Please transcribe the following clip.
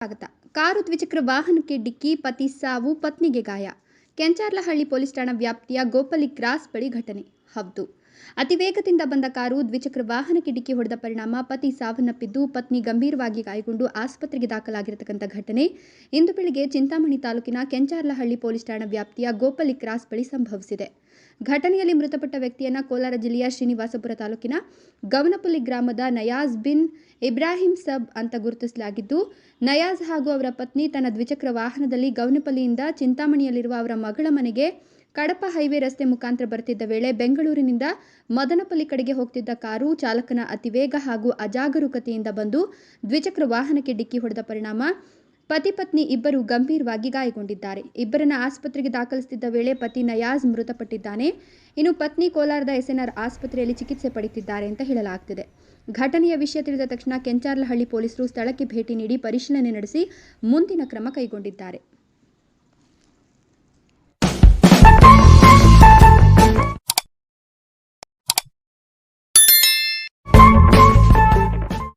ಸ್ವಾಗತ ಕಾರು ದ್ವಿಚಕ್ರ ವಾಹನಕ್ಕೆ ಡಿಕ್ಕಿ, ಪತಿ ಸಾವು, ಪತ್ನಿಗೆ ಗಾಯ. ಕೆಂಚಾರ್ಲಹಳ್ಳಿ ಪೊಲೀಸ್ ಠಾಣಾ ವ್ಯಾಪ್ತಿಯ ಗೋಪಲಿ ಕ್ರಾಸ್ ಬಳಿ ಘಟನೆ. ಹೌದು ಅತಿ ವೇಗದಿಂದ ಬಂದ ಕಾರು ದ್ವಿಚಕ್ರ ವಾಹನಕ್ಕೆ ಡಿಕ್ಕಿ ಹೊಡೆದ ಪರಿಣಾಮ ಪತಿ ಸಾವನ್ನಪ್ಪಿದ್ದು ಪತ್ನಿ ಗಂಭೀರವಾಗಿ ಗಾಯಗೊಂಡು ಆಸ್ಪತ್ರೆಗೆ ದಾಖಲಾಗಿರತಕ್ಕಂಥ ಘಟನೆ. ಇಂದು ಬೆಳಿಗ್ಗೆ ಚಿಂತಾಮಣಿ ತಾಲೂಕಿನ ಕೆಂಚಾರ್ಲಹಳ್ಳಿ ಪೊಲೀಸ್ ಠಾಣಾ ವ್ಯಾಪ್ತಿಯ ಗೋಪಲಿ ಕ್ರಾಸ್ ಬಳಿ ಸಂಭವಿಸಿದೆ. ಘಟನೆಯಲ್ಲಿ ಮೃತಪಟ್ಟ ವ್ಯಕ್ತಿಯನ್ನ ಕೋಲಾರ ಜಿಲ್ಲೆಯ ಶ್ರೀನಿವಾಸಪುರ ತಾಲೂಕಿನ ಗವನಪಲ್ಲಿ ಗ್ರಾಮದ ನಯಾಜ್ ಬಿನ್ ಇಬ್ರಾಹಿಂ ಸಬ್ ಅಂತ ಗುರುತಿಸಲಾಗಿದ್ದು, ನಯಾಜ್ ಹಾಗೂ ಅವರ ಪತ್ನಿ ತನ್ನ ದ್ವಿಚಕ್ರ ವಾಹನದಲ್ಲಿ ಗವನಪಲ್ಲಿಯಿಂದ ಚಿಂತಾಮಣಿಯಲ್ಲಿರುವ ಅವರ ಮಗಳ ಮನೆಗೆ ಕಡಪ ಹೈವೇ ರಸ್ತೆ ಮುಖಾಂತರ ಬರ್ತಿದ್ದ ವೇಳೆ ಬೆಂಗಳೂರಿನಿಂದ ಮದನಪಲ್ಲಿ ಕಡೆಗೆ ಹೋಗ್ತಿದ್ದ ಕಾರು ಚಾಲಕನ ಅತಿವೇಗ ಹಾಗೂ ಅಜಾಗರೂಕತೆಯಿಂದ ಬಂದು ದ್ವಿಚಕ್ರ ವಾಹನಕ್ಕೆ ಡಿಕ್ಕಿ ಹೊಡೆದ ಪರಿಣಾಮ ಪತಿ ಪತ್ನಿ ಇಬ್ಬರು ಗಂಭೀರವಾಗಿ ಗಾಯಗೊಂಡಿದ್ದಾರೆ. ಇಬ್ಬರನ್ನ ಆಸ್ಪತ್ರೆಗೆ ದಾಖಲಿಸುತ್ತಿದ್ದ ವೇಳೆ ಪತಿ ನಯಾಜ್ ಮೃತಪಟ್ಟಿದ್ದಾನೆ. ಇನ್ನು ಪತ್ನಿ ಕೋಲಾರದ ಎಸ್ಎನ್ಆರ್ ಆಸ್ಪತ್ರೆಯಲ್ಲಿ ಚಿಕಿತ್ಸೆ ಪಡೆಯುತ್ತಿದ್ದಾರೆ ಅಂತ ಹೇಳಲಾಗ್ತಿದೆ. ಘಟನೆಯ ವಿಷಯ ತಿಳಿದ ತಕ್ಷಣ ಕೆಂಚಾರ್ಲಹಳ್ಳಿ ಪೊಲೀಸರು ಸ್ಥಳಕ್ಕೆ ಭೇಟಿ ನೀಡಿ ಪರಿಶೀಲನೆ ನಡೆಸಿ ಮುಂದಿನ ಕ್ರಮ ಕೈಗೊಂಡಿದ್ದಾರೆ.